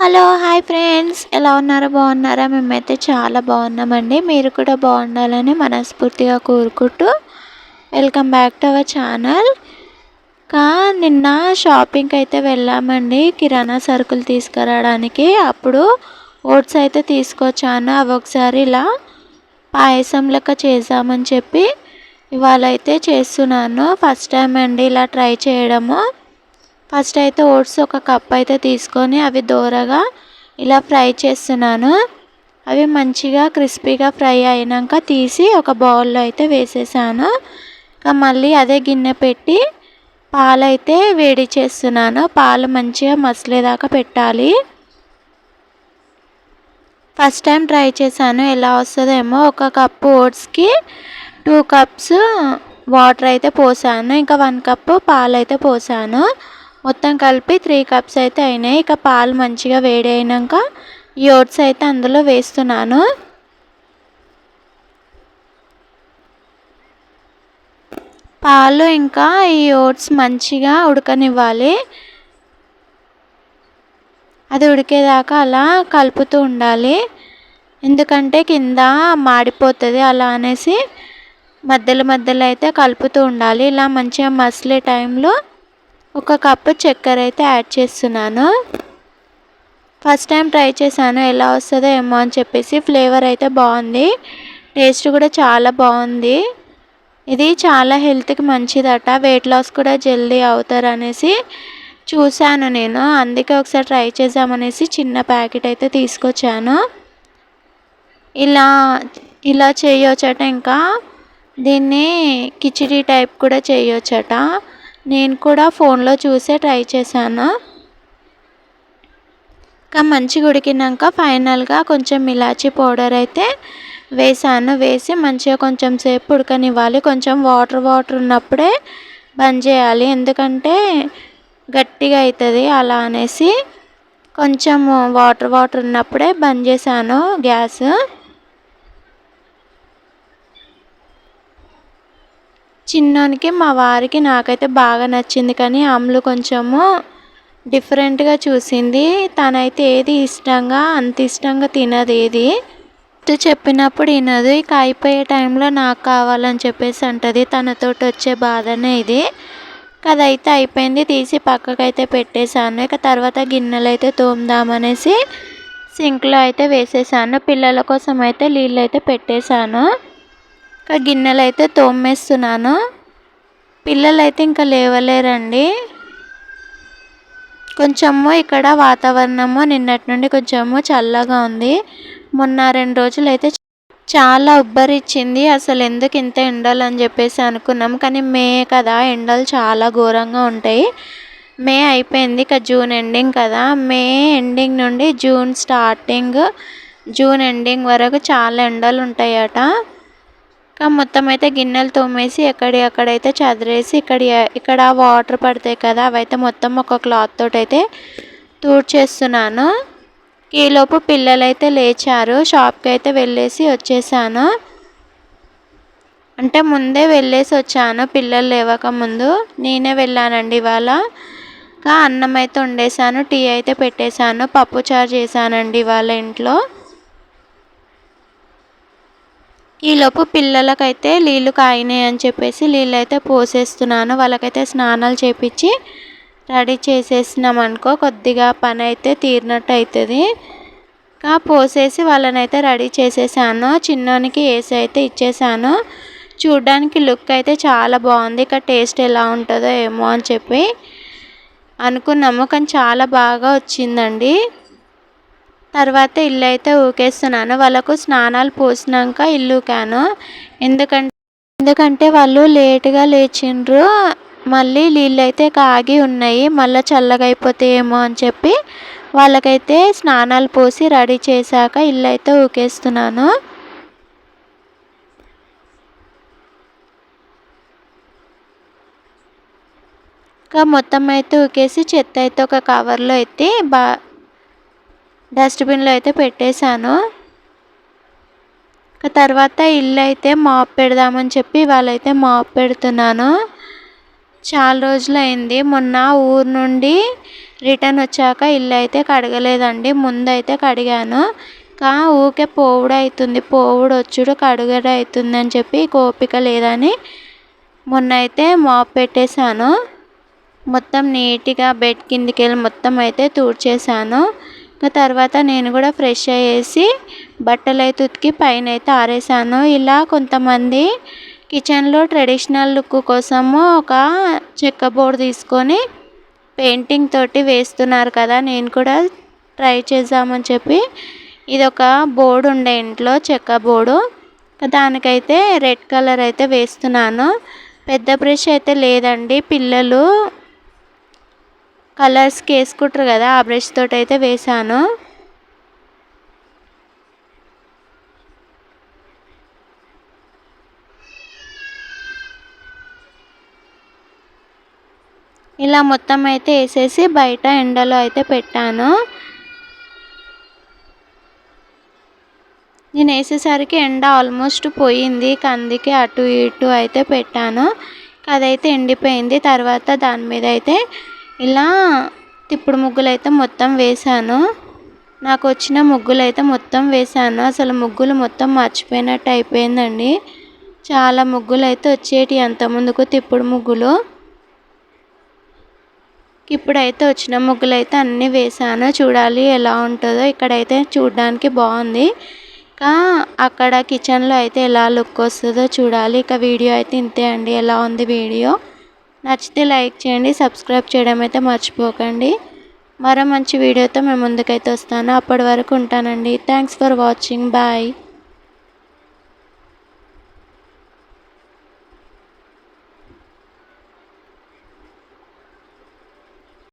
Hello hi friends. ఎలా ఉన్నారో? బాగున్నారా? మేమైతే చాలా బాగున్నామండి. మీరు కూడా బాగుండాలని మనస్ఫూర్తిగా కోరుకుంటూ welcome back to our channel. కా నిన్న షాపింగ్కి అయితే వెళ్ళామండి. కిరాణా సరుకులు తీసుకురావడానికి. అప్పుడు ఓట్స్ అయితే తీసుకొచ్చాను. అవి ఒకసారి ఇలా పాయసం లెక్క చేసామని చెప్పి ఇవాళ అయితే చేస్తున్నాను. ఫస్ట్ టైం అండి ఇలా ట్రై చేయడము. ఫస్ట్ అయితే ఓట్స్ ఒక కప్ అయితే తీసుకొని అవి దోరగా ఇలా ఫ్రై చేస్తున్నాను. అవి మంచిగా క్రిస్పీగా ఫ్రై అయినాక తీసి ఒక బౌల్లో అయితే వేసేసాను. ఇంకా మళ్ళీ అదే గిన్నె పెట్టి పాలైతే వేడి చేస్తున్నాను. పాలు మంచిగా మసలేదాకా పెట్టాలి. ఫస్ట్ టైం ట్రై చేశాను. ఎలా వస్తుందేమో ఒక కప్పు ఓట్స్కి టూ కప్స్ వాటర్ అయితే పోసాను. ఇంకా వన్ కప్పు పాలు అయితే పోసాను. మొత్తం కలిపి త్రీ కప్స్ అయితే అయినాయి. ఇక పాలు మంచిగా వేడి అయినాక ఈ ఓట్స్ అయితే అందులో వేస్తున్నాను. పాలు ఇంకా ఈ ఓట్స్ మంచిగా ఉడకనివ్వాలి. అది ఉడికేదాకా అలా కలుపుతూ ఉండాలి. ఎందుకంటే కింద మాడిపోతుంది అలా అనేసి మధ్యలో మధ్యలో అయితే కలుపుతూ ఉండాలి. ఇలా మంచిగా మసిలే టైంలో ఒక కప్పు చక్కెర అయితే యాడ్ చేస్తున్నాను. ఫస్ట్ టైం ట్రై చేశాను ఎలా వస్తుందో ఏమో అని చెప్పేసి ఫ్లేవర్ అయితే బాగుంది. టేస్ట్ కూడా చాలా బాగుంది. ఇది చాలా హెల్త్కి మంచిదట వెయిట్ లాస్ కూడా జల్దీ అవుతారు అనేసి చూశాను నేను. అందుకే ఒకసారి ట్రై చేద్దామనేసి చిన్న ప్యాకెట్ అయితే తీసుకొచ్చాను. ఇలా ఇలా చేయొచ్చట ఇంకా. దీన్ని కిచిడీ టైప్ కూడా చేయొచ్చట. నేను కూడా ఫోన్లో చూసే ట్రై చేశాను? ఇంకా మంచిగా ఉడికినాక ఫైనల్గా కొంచెం ఇలాచీ పౌడర్ అయితే వేసాను వేసి మంచిగా కొంచెం సేపు ఉడకనివ్వాలి. కొంచెం వాటర్ వాటర్ ఉన్నప్పుడే బంద్ చేయాలి. ఎందుకంటే గట్టిగా అవుతుంది. అలా అనేసి కొంచెం వాటర్ వాటర్ ఉన్నప్పుడే బంద్ చేశాను గ్యాస్. చిన్నోనికి మా వారికి నాకైతే బాగా నచ్చింది కానీ అమ్ములు కొంచెము డిఫరెంట్గా చూసింది. తనైతే ఏది ఇష్టంగా అంత ఇష్టంగా తినదు ఏది. చెప్పినప్పుడు వినదు. ఇక అయిపోయే టైంలో నాకు కావాలని చెప్పేసి అంటది. తనతోటి వచ్చే బాధనే ఇది. అదైతే అయిపోయింది. తీసి పక్కకైతే పెట్టేశాను. ఇక తర్వాత గిన్నెలు అయితే తోముదామనేసి సింక్లో అయితే వేసేసాను పిల్లల కోసం అయితే నీళ్ళు అయితే పెట్టేశాను. ఇంకా గిన్నెలు అయితే తోమేస్తున్నాను. పిల్లలు అయితే ఇంకా లేవలేరండి. కొంచెము ఇక్కడ వాతావరణము నిన్నటి నుండి కొంచెము చల్లగా ఉంది. మొన్న రెండు రోజులు అయితే చాలా ఉబ్బరిచ్చింది. అసలు ఎందుకు ఇంత ఎండలు అని చెప్పేసి అనుకున్నాం. కానీ మే కదా ఎండలు చాలా ఘోరంగా ఉంటాయి. మే అయిపోయింది ఇక జూన్ ఎండింగ్ కదా. మే ఎండింగ్ నుండి జూన్ స్టార్టింగ్ జూన్ ఎండింగ్ వరకు చాలా ఎండలు ఉంటాయట. మొత్తం అయితే గిన్నెలు తోమేసి ఎక్కడి అక్కడైతే చదిరేసి ఇక్కడ ఇక్కడ వాటర్ పడతాయి కదా అవైతే మొత్తం ఒక క్లాత్ తోటి అయితే తూడ్చేస్తున్నాను. ఈలోపు పిల్లలు అయితే లేచారు షాప్కి అయితే వెళ్ళేసి వచ్చేసాను. అంటే ముందే వెళ్ళేసి వచ్చాను పిల్లలు లేవక ముందు. నేనే వెళ్ళానండి ఇవాళ. ఇంకా అన్నం అయితే వండేసాను టీ అయితే పెట్టేశాను పప్పు చారు చేశానండి ఇవాళ ఇంట్లో. ఈలోపు పిల్లలకైతే నీళ్ళు కాయినాయి అని చెప్పేసి నీళ్ళు అయితే పోసేస్తున్నాను. వాళ్ళకైతే స్నానాలు చేపించి రెడీ చేసేసినాం అనుకో కొద్దిగా పని అయితే తీరినట్టు అవుతుంది ఇంకా పోసేసి వాళ్ళని అయితే రెడీ చేసేసాను. చిన్నోనికి వేసి అయితే ఇచ్చేసాను. చూడ్డానికి లుక్ అయితే చాలా బాగుంది. ఇక టేస్ట్ ఎలా ఉంటుందో ఏమో అని చెప్పి అనుకున్నాము. కానీ చాలా బాగా వచ్చిందండి. తర్వాత ఇల్లు అయితే ఊకేస్తున్నాను. వాళ్ళకు స్నానాలు పోసినాక ఇల్లుకాను ఎందుకంటే ఎందుకంటే వాళ్ళు లేటుగా లేచిండ్రు. మళ్ళీ నీళ్ళు అయితే కాగి ఉన్నాయి. మళ్ళీ చల్లగా అయిపోతాయేమో అని చెప్పి వాళ్ళకైతే స్నానాలు పోసి రెడీ చేశాక ఇల్లు అయితే ఊకేస్తున్నాను. ఇంకా మొత్తం అయితే ఊకేసి చెత్త అయితే ఒక కవర్లో అయితే బా డస్ట్బిన్లో అయితే పెట్టేశాను. తర్వాత ఇల్లు అయితే మాప్ పెడదామని చెప్పి వాళ్ళైతే మాప్ పెడుతున్నాను. చాలా రోజులు అయింది మొన్న ఊరు నుండి రిటర్న్ వచ్చాక ఇల్లు అయితే కడగలేదండి. ముందైతే కడిగాను. ఇంకా ఊకే పోవుడు అవుతుంది పోవుడు వచ్చుడు కడుగడు అవుతుంది అని చెప్పి ఓపిక లేదని మొన్న అయితే మాప్ పెట్టేశాను. మొత్తం నీట్గా బెడ్ కిందికి వెళ్ళి మొత్తం అయితే తూడ్చేశాను. ఇంకా తర్వాత నేను కూడా ఫ్రెష్ అయ్యేసి బట్టలు అయితే ఉతికి పైన అయితే ఆరేసాను. ఇలా కొంతమంది కిచెన్లో ట్రెడిషనల్ లుక్ కోసము ఒక చెక్క బోర్డు తీసుకొని పెయింటింగ్ తోటి వేస్తున్నారు కదా నేను కూడా ట్రై చేద్దామని చెప్పి ఇది ఒక బోర్డు ఉండే ఇంట్లో చెక్క బోర్డు. దానికైతే రెడ్ కలర్ అయితే వేస్తున్నాను. పెద్ద బ్రష్ అయితే లేదండి. పిల్లలు కలర్స్కి వేసుకుంటారు కదా ఆ బ్రష్ తోటి అయితే వేసాను ఇలా మొత్తం అయితే వేసేసి బయట ఎండలో అయితే పెట్టాను. నేను వేసేసరికి ఎండ ఆల్మోస్ట్ పోయింది అందుకే అటు ఇటు అయితే పెట్టాను. అదైతే ఎండిపోయింది తర్వాత దాని మీద అయితే ఇలా తిప్పుడు ముగ్గులు అయితే మొత్తం వేశాను. నాకు వచ్చిన ముగ్గులు అయితే మొత్తం వేశాను. అసలు ముగ్గులు మొత్తం మర్చిపోయినట్టు అయిపోయిందండి. చాలా ముగ్గులు అయితే వచ్చేటి అంత ముందుకు తిప్పుడు ముగ్గులు. ఇప్పుడైతే వచ్చిన ముగ్గులు అయితే అన్నీ వేసాను చూడాలి ఎలా ఉంటుందో. ఇక్కడైతే చూడడానికి బాగుంది. ఇంకా అక్కడ కిచెన్లో అయితే ఎలా లుక్ వస్తుందో చూడాలి. ఇక వీడియో అయితే ఇంతే అండి. ఎలా ఉంది వీడియో? నచ్చితే లైక్ చేయండి సబ్స్క్రైబ్ చేయడం అయితే మర్చిపోకండి. మరో మంచి వీడియోతో మేము ముందుకైతే వస్తాను. అప్పటి వరకు ఉంటానండి. Thanks for watching bye